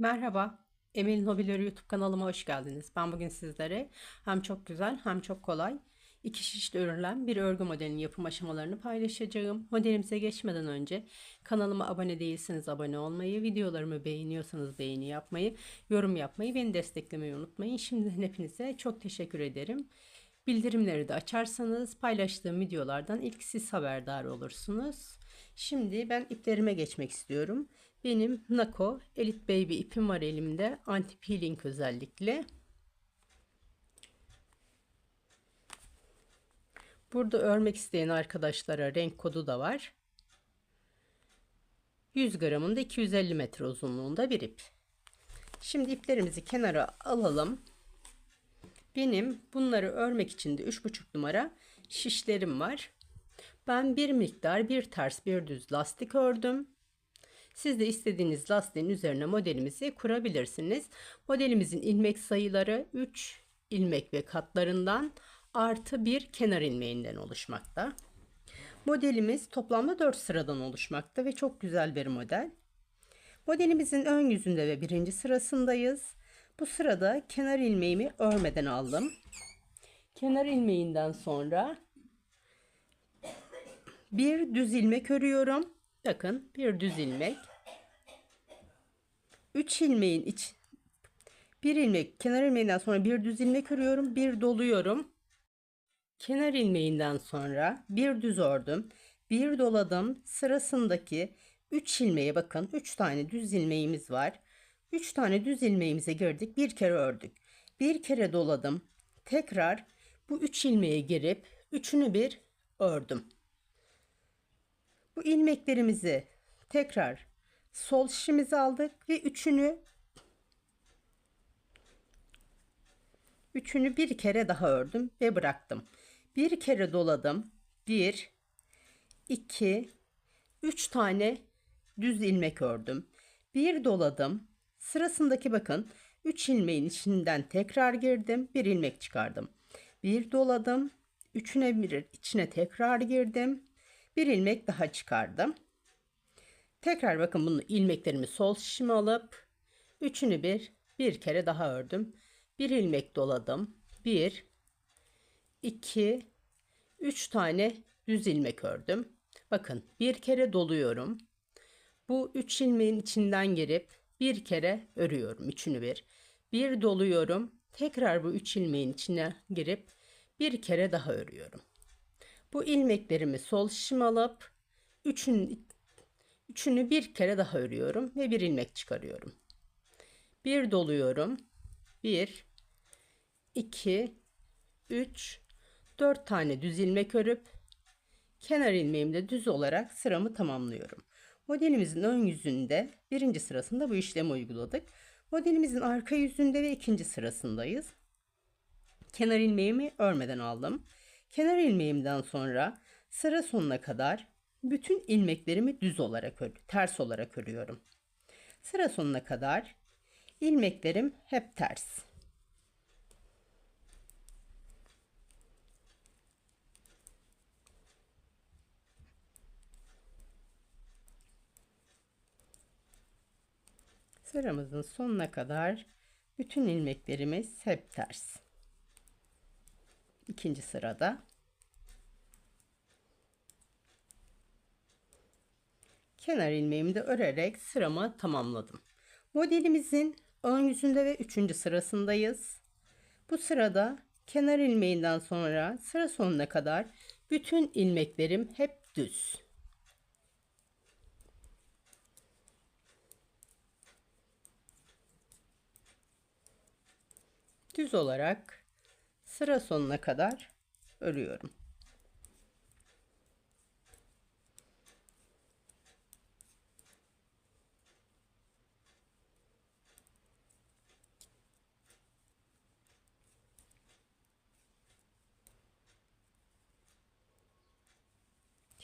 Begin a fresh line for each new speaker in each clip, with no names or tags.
Merhaba, Emel'in Hobileri YouTube kanalıma hoş geldiniz. Ben bugün sizlere hem çok güzel hem çok kolay iki şişle örülen bir örgü modelinin yapım aşamalarını paylaşacağım. Modelimize geçmeden önce kanalıma abone değilseniz abone olmayı, videolarımı beğeniyorsanız beğeni yapmayı, yorum yapmayı, beni desteklemeyi unutmayın. Şimdiden hepinize çok teşekkür ederim. Bildirimleri de açarsanız paylaştığım videolardan ilk siz haberdar olursunuz. Şimdi ben iplerime geçmek istiyorum. Benim Nako Elite Baby ipim var elimde. Anti peeling özellikle. Burada örmek isteyen arkadaşlara renk kodu da var. 100 gramında 250 metre uzunluğunda bir ip. Şimdi iplerimizi kenara alalım. Benim bunları örmek için de 3,5 numara şişlerim var. Ben bir miktar bir ters bir düz lastik ördüm. Siz de istediğiniz lastiğin üzerine modelimizi kurabilirsiniz. Modelimizin ilmek sayıları 3 ilmek ve katlarından artı bir kenar ilmeğinden oluşmakta. Modelimiz toplamda 4 sıradan oluşmakta ve çok güzel bir model. Modelimizin ön yüzünde ve birinci sırasındayız. Bu sırada kenar ilmeğimi örmeden aldım. Kenar ilmeğinden sonra bir düz ilmek örüyorum. Bakın bir düz ilmek. 3 ilmeğin iç bir ilmek kenar ilmeğinden sonra bir düz ilmek örüyorum. Bir doluyorum. Kenar ilmeğinden sonra bir düz ördüm. Bir doladım. Sırasındaki 3 ilmeğe bakın. 3 tane düz ilmeğimiz var. 3 tane düz ilmeğimize girdik. Bir kere ördük. Bir kere doladım. Tekrar bu 3 ilmeğe girip üçünü bir ördüm. Bu ilmeklerimizi tekrar sol şişimize aldık ve üçünü üçünü bir kere daha ördüm ve bıraktım. Bir kere doladım. Bir, iki, üç tane düz ilmek ördüm. Bir doladım. Sırasındaki bakın 3 ilmeğin içinden tekrar girdim. Bir ilmek çıkardım. Bir doladım. Üçüne bir içine tekrar girdim. Bir ilmek daha çıkardım. Tekrar bakın bunu ilmeklerimi sol şişime alıp üçünü bir bir kere daha ördüm. Bir ilmek doladım. Bir, iki, üç tane düz ilmek ördüm. Bakın bir kere doluyorum. Bu üç ilmeğin içinden girip bir kere örüyorum. Üçünü bir. Bir doluyorum. Tekrar bu üç ilmeğin içine girip bir kere daha örüyorum. Bu ilmeklerimi sol şişime alıp üçün, üçünü bir kere daha örüyorum ve bir ilmek çıkarıyorum. Bir doluyorum. Bir, iki, üç, dört tane düz ilmek örüp kenar ilmeğimde düz olarak sıramı tamamlıyorum. Modelimizin ön yüzünde birinci sırasında bu işlemi uyguladık. Modelimizin arka yüzünde ve ikinci sırasındayız. Kenar ilmeğimi örmeden aldım. Kenar ilmeğimden sonra sıra sonuna kadar bütün ilmeklerimi düz olarak ör, ters olarak örüyorum. Sıra sonuna kadar ilmeklerim hep ters. Sıramızın sonuna kadar bütün ilmeklerimiz hep ters. İkinci sırada kenar ilmeğimi de örerek sıramı tamamladım. Modelimizin ön yüzünde ve üçüncü sırasındayız. Bu sırada kenar ilmeğinden sonra sıra sonuna kadar bütün ilmeklerim hep düz. Düz olarak sıra sonuna kadar örüyorum.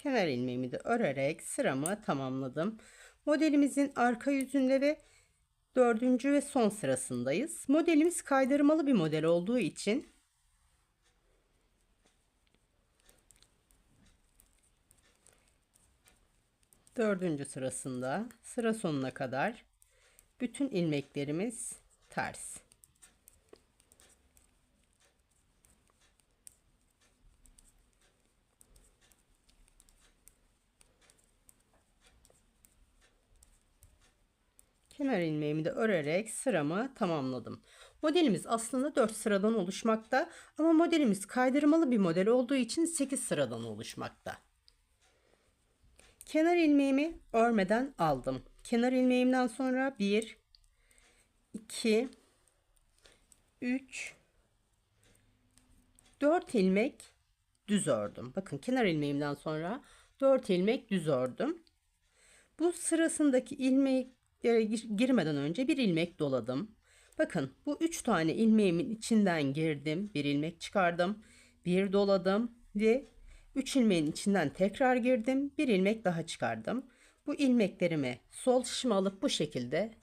Kenar ilmeğimi de örerek sıramı tamamladım. Modelimizin arka yüzünde ve dördüncü ve son sırasındayız. Modelimiz kaydırmalı bir model olduğu için dördüncü sırasında sıra sonuna kadar Bütün ilmeklerimiz ters. Kenar ilmeğimi de örerek sıramı tamamladım. Modelimiz aslında 4 sıradan oluşmakta ama modelimiz kaydırmalı bir model olduğu için 8 sıradan oluşmakta. Kenar ilmeğimi örmeden aldım. Kenar ilmeğimden sonra 1 2 3 4 ilmek düz ördüm. Bakın kenar ilmeğimden sonra 4 ilmek düz ördüm. Bu sırasındaki ilmeklere girmeden önce bir ilmek doladım. Bakın bu 3 tane ilmeğimin içinden girdim. Bir ilmek çıkardım. Bir doladım ve 3 ilmeğin içinden tekrar girdim. Bir ilmek daha çıkardım. Bu ilmeklerimi sol şişime alıp bu şekilde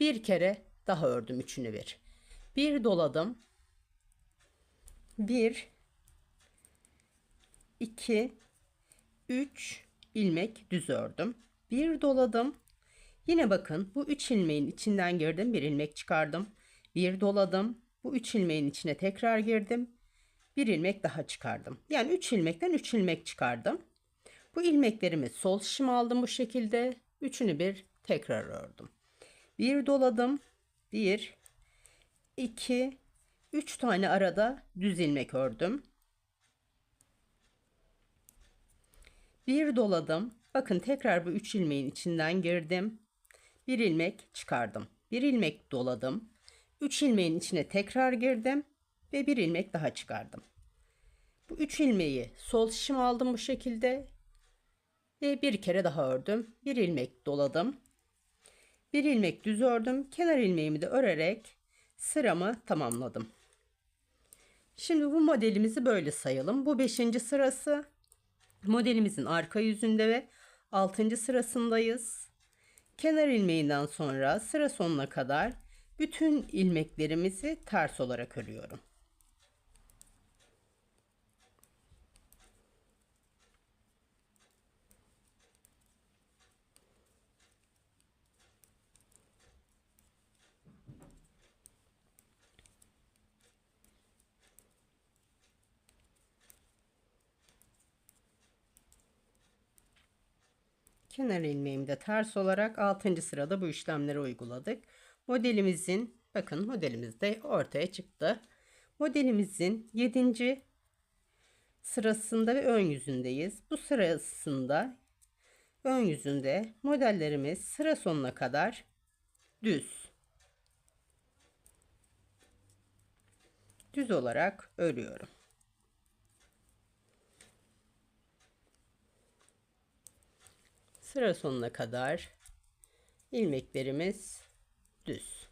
bir kere daha ördüm üçünü bir. Bir doladım. Bir, iki, üç ilmek düz ördüm. Bir doladım. Yine bakın bu üç ilmeğin içinden girdim. Bir ilmek çıkardım. Bir doladım. Bu üç ilmeğin içine tekrar girdim. Bir ilmek daha çıkardım. Yani üç ilmekten üç ilmek çıkardım. Bu ilmeklerimi sol şişime aldım bu şekilde. Üçünü bir tekrar ördüm. Bir doladım. Bir, iki, üç tane arada düz ilmek ördüm. Bir doladım. Bakın tekrar bu üç ilmeğin içinden girdim. Bir ilmek çıkardım. Bir ilmek doladım. Üç ilmeğin içine tekrar girdim ve bir ilmek daha çıkardım. Bu üç ilmeği sol şişime aldım bu şekilde ve bir kere daha ördüm. Bir ilmek doladım. Bir ilmek düz ördüm. Kenar ilmeğimi de örerek sıramı tamamladım. Şimdi bu modelimizi böyle sayalım. Bu 5. sırası. Modelimizin arka yüzünde ve 6. sırasındayız. Kenar ilmeğinden sonra sıra sonuna kadar bütün ilmeklerimizi ters olarak örüyorum. Kenar ilmeğimi de ters olarak 6. sırada bu işlemleri uyguladık. Modelimizin bakın modelimiz de ortaya çıktı. Modelimizin 7. sırasında ve ön yüzündeyiz. Bu sırasında ön yüzünde modellerimiz sıra sonuna kadar düz. Düz olarak örüyorum. Sıra sonuna kadar ilmeklerimiz düz.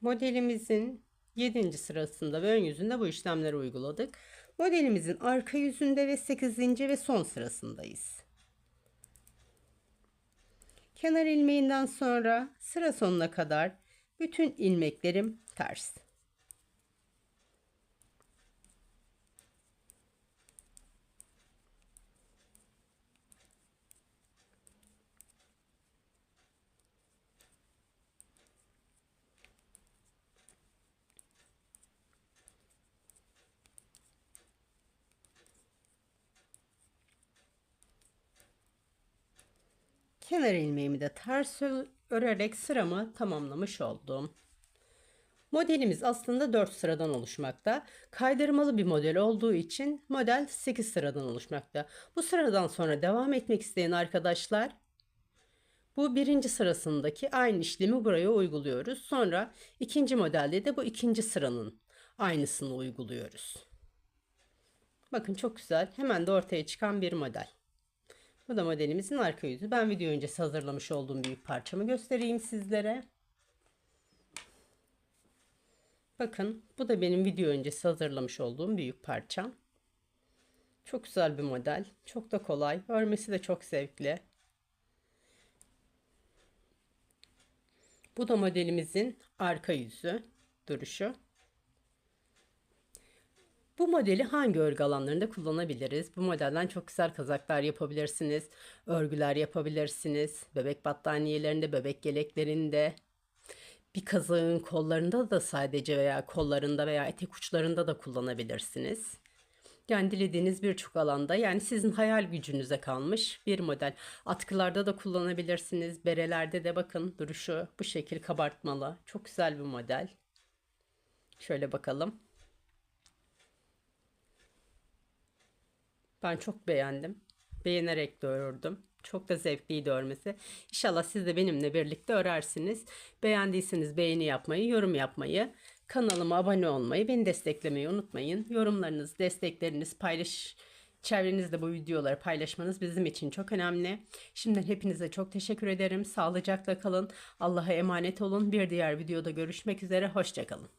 Modelimizin 7. sırasında ve ön yüzünde bu işlemleri uyguladık. Modelimizin arka yüzünde ve 8. ve son sırasındayız. Kenar ilmeğinden sonra sıra sonuna kadar bütün ilmeklerim ters. Kenar ilmeğimi de ters örerek sıramı tamamlamış oldum. Modelimiz aslında 4 sıradan oluşmakta. Kaydırmalı bir model olduğu için model 8 sıradan oluşmakta. Bu sıradan sonra devam etmek isteyen arkadaşlar bu birinci sırasındaki aynı işlemi buraya uyguluyoruz. Sonra ikinci modelde de bu ikinci sıranın aynısını uyguluyoruz. Bakın çok güzel. Hemen de ortaya çıkan bir model. Bu da modelimizin arka yüzü. Ben video öncesi hazırlamış olduğum büyük parçamı göstereyim sizlere. Bakın bu da benim video öncesi hazırlamış olduğum büyük parçam. Çok güzel bir model. Çok da kolay. Örmesi de çok zevkli. Bu da modelimizin arka yüzü duruşu. Bu modeli hangi örgü alanlarında kullanabiliriz? Bu modelden çok güzel kazaklar yapabilirsiniz, örgüler yapabilirsiniz, bebek battaniyelerinde, bebek yeleklerinde, bir kazağın kollarında da sadece veya kollarında veya etek uçlarında da kullanabilirsiniz. Yani dilediğiniz birçok alanda yani sizin hayal gücünüze kalmış bir model. Atkılarda da kullanabilirsiniz. Berelerde de bakın duruşu bu şekil kabartmalı. Çok güzel bir model. Şöyle bakalım. Ben çok beğendim. Beğenerek de. Çok da zevkliydi örmesi. İnşallah siz de benimle birlikte örersiniz. Beğendiyseniz beğeni yapmayı, yorum yapmayı, kanalıma abone olmayı, beni desteklemeyi unutmayın. Yorumlarınız, destekleriniz, paylaş çevrenizde bu videoları paylaşmanız bizim için çok önemli. Şimdiden hepinize çok teşekkür ederim. Sağlıcakla kalın. Allah'a emanet olun. Bir diğer videoda görüşmek üzere. Hoşçakalın.